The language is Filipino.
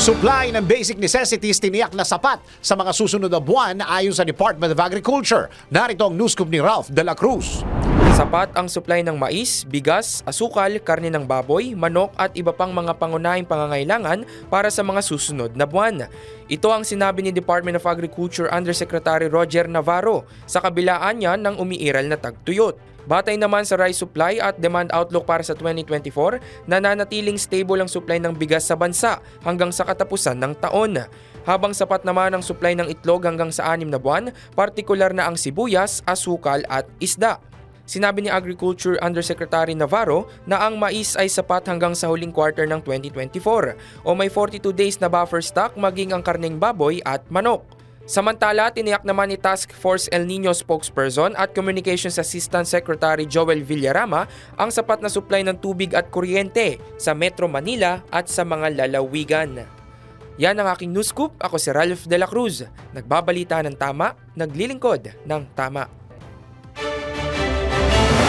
Supply ng basic necessities tiniyak na sapat sa mga susunod na buwan ayon sa Department of Agriculture. Narito ang news ni Ralph De La Cruz. Sapat ang supply ng mais, bigas, asukal, karne ng baboy, manok at iba pang mga pangunahing pangangailangan para sa mga susunod na buwan. Ito ang sinabi ni Department of Agriculture Undersecretary Roger Navarro sa kabilaan niya ng umiiral na tagtuyot. Batay naman sa rice supply at demand outlook para sa 2024, nananatiling stable ang supply ng bigas sa bansa hanggang sa katapusan ng taon. Habang sapat naman ang supply ng itlog hanggang sa anim na buwan, partikular na ang sibuyas, asukal at isda. Sinabi ni Agriculture Undersecretary Navarro na ang mais ay sapat hanggang sa huling quarter ng 2024 o may 42 days na buffer stock maging ang karneng baboy at manok. Samantala, tiniyak naman ni Task Force El Nino spokesperson at Communications Assistant Secretary Joel Villarama ang sapat na supply ng tubig at kuryente sa Metro Manila at sa mga lalawigan. Yan ang aking news scoop. Ako si Ralph De La Cruz. Nagbabalita ng tama, naglilingkod ng tama.